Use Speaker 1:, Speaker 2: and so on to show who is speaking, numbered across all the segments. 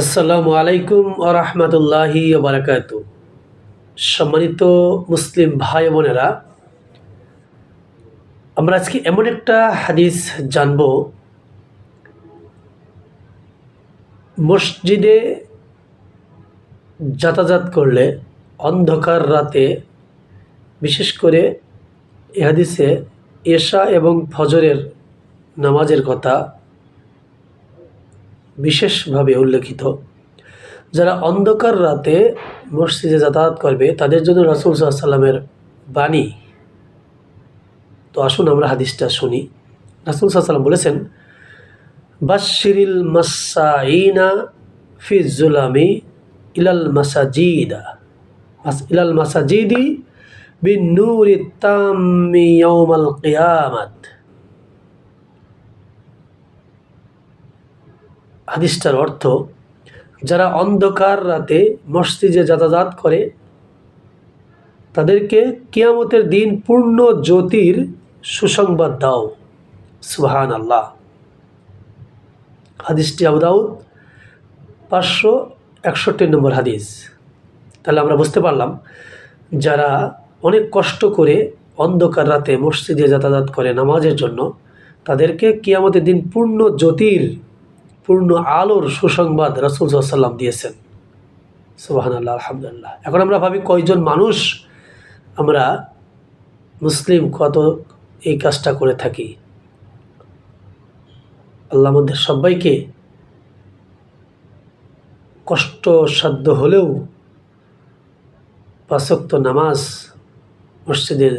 Speaker 1: আসসালামু আলাইকুম ও রহমতুল্লাহি বারাকাত সম্মানিত মুসলিম ভাই বোনেরা, আমরা আজকে এমন একটা হাদিস জানব। মসজিদে যাতায়াত করলে অন্ধকার রাতে, বিশেষ করে এ হাদিসে এশা এবং ফজরের নামাজের কথা বিশেষভাবে উল্লেখিত। যারা অন্ধকার রাতে মসজিদে যাতায়াত করবে, তাদের জন্য রাসুল সাল্লামের বাণী। তো আসুন আমরা হাদিসটা শুনি। রাসুল সাল্লাম বলেছেন বাশিরিল মাসাইনা ফিজুলামি ইলাল মাসাজিদা। ইলাল মাসাজিদি বিন নূরি তাম্মি ইয়াউমাল কিয়ামাত। হাদিসটার অর্থ, যারা অন্ধকার রাতে মসজিদে যাতায়াত করে, তাদেরকে কিয়ামতের দিন পূর্ণ জ্যোতির সুসংবাদ দাও। সুবহান আল্লাহ হাদিসটি আবুদাউদ পাঁচশো একষট্টি নম্বর হাদিস। তাহলে আমরা বুঝতে পারলাম, যারা অনেক কষ্ট করে অন্ধকার রাতে মসজিদে যাতায়াত করে নামাজের জন্য, তাদেরকে কিয়ামতের দিন পূর্ণ জ্যোতির পূর্ণ আলোর সুসংবাদ রাসুল সাল্লাম দিয়েছেন। সুবাহান আল্লাহ আলহামদুলিল্লাহ। এখন আমরা ভাবি কয়জন মানুষ আমরা মুসলিম কত এই কাজটা করে থাকি? আল্লাহ আমাদের সবাইকে কষ্টসাধ্য হলেও পাঁচক্ত নামাজ মসজিদে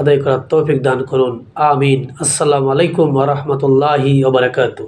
Speaker 1: আদায় করার তৌফিক দান করুন। আমিন। আসসালামু আলাইকুম ওরহমতুল্লাহি ওবরাকাতু